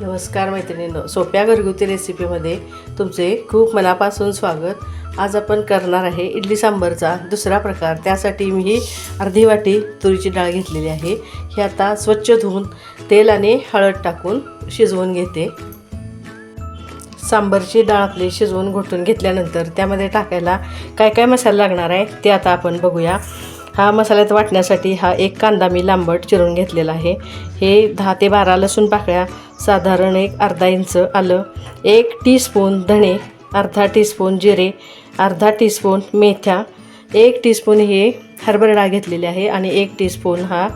नमस्कार मैत्रिणींनो सोप्या घरगुती रेसिपीमध्ये तुमचे खूप मनापासून स्वागत. आज आपण करणार आहे इडली सांबरचा दुसरा प्रकार. त्यासाठी मी ही अर्धी वाटी तुरीची डाळ घेतलेली आहे. ही आता स्वच्छ धुवून तेल आणि हळद टाकून शिजवून घेते. सांबारची डाळ आपली शिजवून घोटून घेतल्यानंतर त्यामध्ये टाकायला काय काय मसाला लागणार आहे ते आता आपण बघूया. हा मसाल्यात वाटण्यासाठी हा एक कांदा मी लांबट चिरून घेतलेला आहे. हे दहा ते बारा लसूण पाकळ्या साधारण एक अर्धा इंच आलं एक टीस्पून धणे अर्धा टीस्पून जिरे अर्धा टीस्पून मेथ्या एक टीस्पून हे हरभरा डाळ घेतलेली आहे आणि एक टीस्पून हा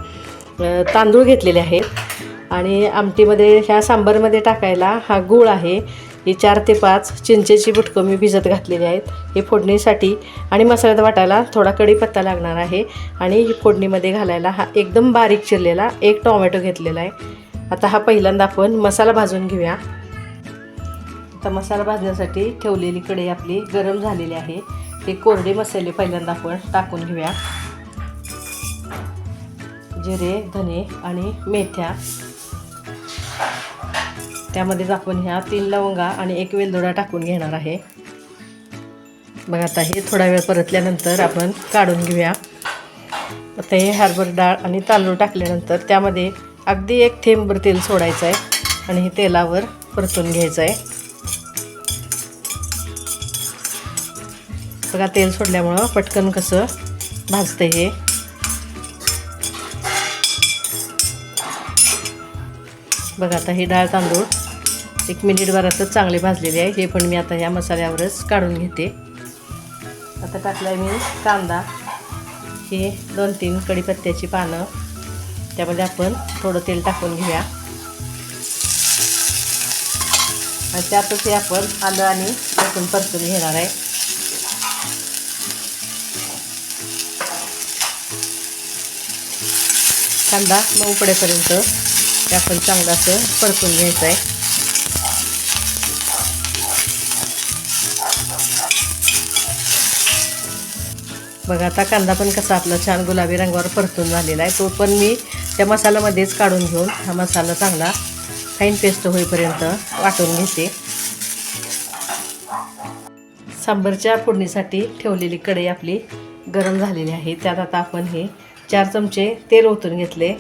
तांदूळ घेतलेले आहेत आणि आमटीमध्ये ह्या सांबारमध्ये टाकायला हा गूळ आहे. ही चार ते पाच चिंचेची बुटकं मी भिजत घातलेली आहेत. हे फोडणीसाठी आणि मसाल्यात वाटायला थोडा कढीपत्ता लागणार आहे. आणि ही फोडणीमध्ये घालायला हा एकदम बारीक चिरलेला एक टोमॅटो घेतलेला आहे. आता हा पहिल्यांदा आपण मसाला भाजून घेऊया. आता मसाला भाजण्यासाठी ठेवलेली कढई आपली गरम झालेली आहे. हे कोरडे मसाले पहिल्यांदा आपण टाकून घेऊया. जिरे धने आणि मेथ्या त्यामध्येच आपण ह्या तीन लवंगा आणि एक वेलदोडा टाकून घेणार आहे. बघा आता हे थोडा वेळ परतल्यानंतर आपण काढून घेऊया. आता हे हरभर डाळ आणि तांदूळ टाकल्यानंतर त्यामध्ये अगदी एक थेंबर तेल सोडायचं आहे आणि हे तेलावर परतून घ्यायचं आहे बघा तेल सोडल्यामुळं पटकन कसं भाजतं हे. बघा आता हे डाळ तांदूळ एक मिनिटभरातच चांगले भाजलेले आहे. हे पण मी आता ह्या मसाल्यावरच काढून घेते. आता टाकलं आहे मी कांदा. हे दोन तीन कढीपत्त्याची पानं. त्यामध्ये आपण थोडं तेल टाकून घेऊया. आणि त्यातच हे आपण आलं आणि लसूण परतून घेणार आहे. कांदा मऊ पडेपर्यंत ते आपण चांगलं असं परतून घ्यायचं आहे बघा आता कांदा पण कसा आपला छान गुलाबी रंगावर परतून झालेला आहे. तो पण मी त्या मसाल्यामध्येच काढून घेऊन हा मसाला चांगला फाईन पेस्ट होईपर्यंत वाटून घेते. सांबरच्या फोडणीसाठी ठेवलेली कढई आपली गरम झालेली आहे. त्यात आता आपण हे चार चमचे तेल ओतून घेतले.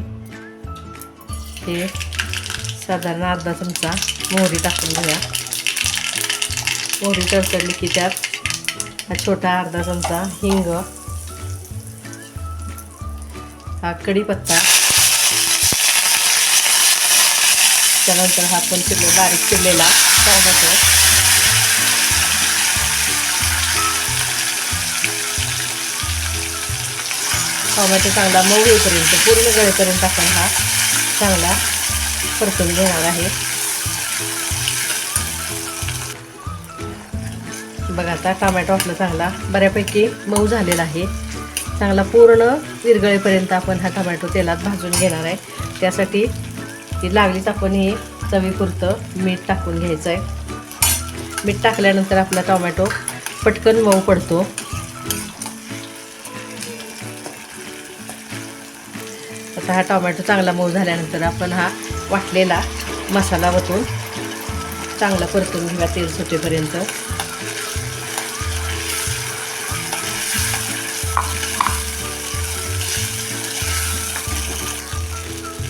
इथे साधारण अर्धा चमचा मोहरी टाकून घेऊया. मोहरी तडतडली की त्यात हा छोटा अर्धा चमचा हिंग हा कढीपत्ता त्यानंतर हा पण चिरले बारीक चिरलेला टोमॅटो टोमॅटो चांगला मऊ येईपर्यंत पूर्ण गळेपर्यंत आपण हा चांगला परतून घेणार आहे. बघा आता टोमॅटो आपला चांगला बऱ्यापैकी मऊ झालेला आहे. चांगला पूर्ण विरगळेपर्यंत आपण हा टोमॅटो तेलात भाजून घेणार आहे. त्यासाठी ती लागलीच आपण हे चवीपुरतं मीठ टाकून घ्यायचं आहे मीठ टाकल्यानंतर आपला टोमॅटो पटकन मऊ पडतो. आता हा टोमॅटो चांगला मऊ झाल्यानंतर आपण हा वाटलेला मसाला वतून चांगला परतून घेऊया तेल सुटेपर्यंत.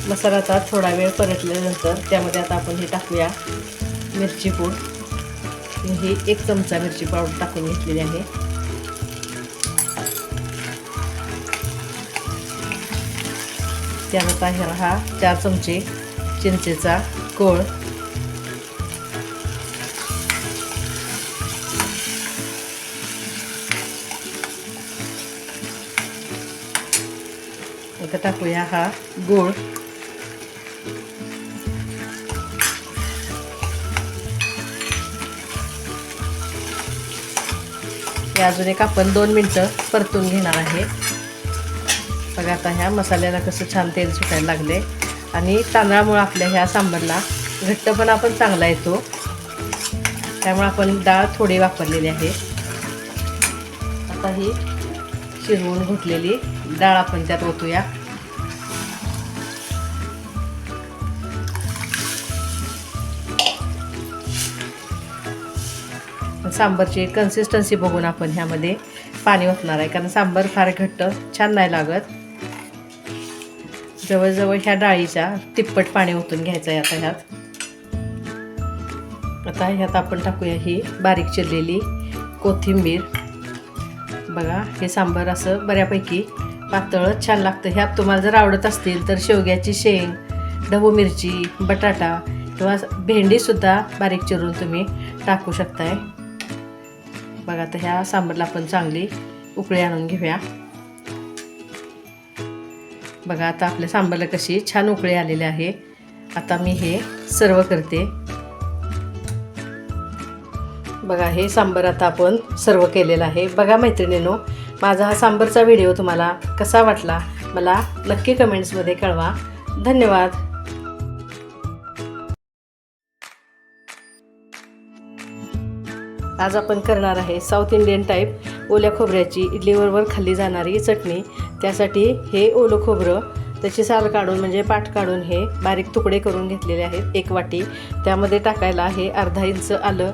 मसाला आता थोडा वेळ परतल्यानंतर त्यामध्ये आता आपण हे टाकूया मिरची पूड. ही एक चमचा मिरची पावडर टाकून घेतलेली आहे. त्यानंतर आहे हा चार चमचे चिंचेचा कोळ. आता टाकूया हा गोळ. हे अजून एक आपण दोन मिनटं परतून घेणार आहे. बघा आता ह्या मसाल्याला कसं छान तेल सुटायला लागले. आणि तांदळामुळं आपल्या ह्या सांबारला घट्टपणा पण चांगला येतो. त्यामुळे आपण डाळ थोडी वापरलेली आहे. आता ही शिरवून घुटलेली डाळ आपण त्यात ओतूया. सांबरची कन्सिस्टन्सी बघून आपण ह्यामध्ये पाणी ओतणार आहे. कारण सांबर फार घट्ट छान नाही लागत. जवळजवळ ह्या डाळीच्या तिप्पट पाणी ओतून घ्यायचं आहे आता ह्यात. आता ह्यात आपण टाकूया ही बारीक चिरलेली कोथिंबीर. बघा हे सांबार असं बऱ्यापैकी पातळ छान लागतं. ह्यात तुम्हाला जर आवडत असतील तर शेवग्याची शेंग ढबू मिरची बटाटा किंवा भेंडीसुद्धा बारीक चिरून तुम्ही टाकू शकताय. बघा आता ह्या सांबारला आपण चांगली उकळी आणून घेऊया. बघा आता आपल्या सांबारला कशी छान उकळी आलेली आहे. आता मी हे सर्व करते. बघा हे सांबर आता आपण सर्व केलेलं आहे. बघा मैत्रिणीनो माझा हा सांबरचा व्हिडिओ तुम्हाला कसा वाटला? मला नक्की कमेंट्समध्ये कळवा. धन्यवाद. आज आपण करणार आहे साऊथ इंडियन टाईप ओल्या खोबऱ्याची. इडलीबरोबर खाल्ली जाणारी चटणी. त्यासाठी हे ओलं खोबरं त्याची साल काढून म्हणजे पाठ काढून हे बारीक तुकडे करून घेतलेले आहेत एक वाटी. त्यामध्ये टाकायला आहे अर्धा इंच आलं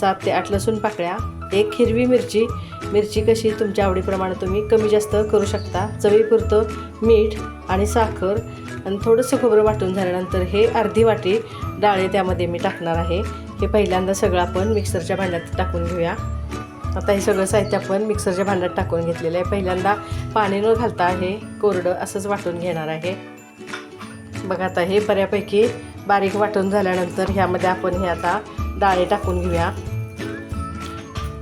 सात ते आठ लसूण पाकळ्या एक हिरवी मिरची. मिरची कशी तुमच्या आवडीप्रमाणे तुम्ही कमी जास्त करू शकता. चवीपुरतं मीठ आणि साखर आणि थोडंसं खोबरं वाटून झाल्यानंतर हे अर्धी वाटी डाळे त्यामध्ये मी टाकणार आहे. हे पहिल्यांदा सगळं आपण मिक्सरच्या भांड्यात टाकून घेऊया. आता हे सगळं साहित्य आपण मिक्सरच्या भांड्यात टाकून घेतलेलं आहे. पहिल्यांदा पाणी न घालता हे कोरडं असंच वाटून घेणार आहे. बघा आता हे बऱ्यापैकी बारीक वाटून झाल्यानंतर ह्यामध्ये आपण हे आता डाळे टाकून घेऊया.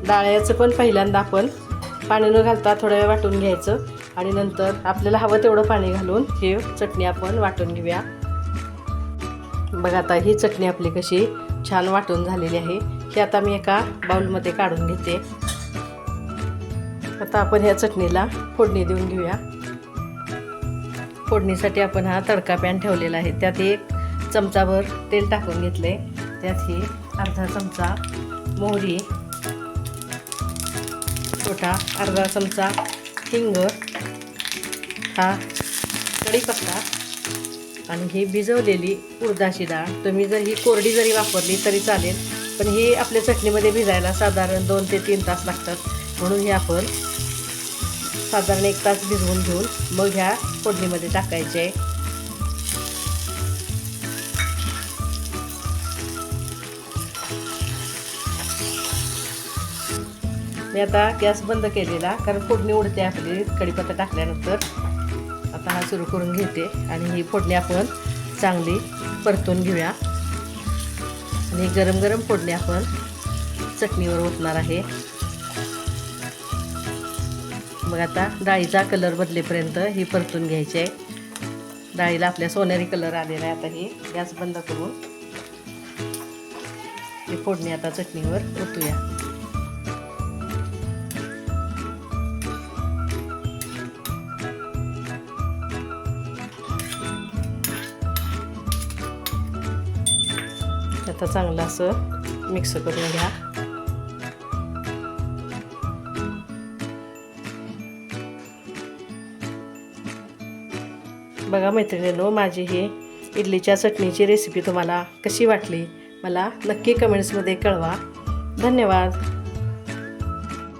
डाळ्याचं पण पहिल्यांदा आपण पाणी न घालता थोडा वेळ वाटून घ्यायचं आणि नंतर आपल्याला हवं तेवढं पाणी घालून हे चटणी आपण वाटून घेऊया. बघा आता ही चटणी आपली कशी छान वाटून झालेली आहे. ही आता मी एका बाउलमध्ये काढून घेते. आता आपण ह्या चटणीला फोडणी देऊन घेऊया. फोडणीसाठी आपण हा तडका पॅन ठेवलेला आहे. त्यात एक चमचाभर तेल टाकून घेतले. त्यात ही अर्धा चमचा मोहरी छोटा अर्धा चमचा हिंग हा कढीपत्ता आणि ही भिजवलेली उडदाची डाळ. तुम्ही जर ही कोरडी जरी वापरली तरी चालेल पण ही आपल्या चटणीमध्ये भिजायला साधारण दोन ते तीन तास लागतात. म्हणून हे आपण साधारण एक तास भिजवून घेऊन मग ह्या फोडणीमध्ये टाकायचे. आहे मी आता गॅस बंद केलेला कारण फोडणी उडते आपली कढीपत्ता टाकल्यानंतर. सुरू करून घेते. आणि ही फोडणी आपण चांगली परतून घेऊया. आणि गरम गरम फोडणी आपण चटणीवर ओतणार आहे. मग आता डाळीचा कलर बदलेपर्यंत ही परतून घ्यायची आहे. डाळीला आपल्या सोनेरी कलर आलेला आहे आता ही. गॅस बंद करून ही फोडणी आता चटणीवर ओतूया. आता चांगलं असं मिक्स करून घ्या. बघा मैत्रिणींनो माझी ही इडलीच्या चटणीची रेसिपी तुम्हाला कशी वाटली मला नक्की कमेंट्समध्ये कळवा. धन्यवाद.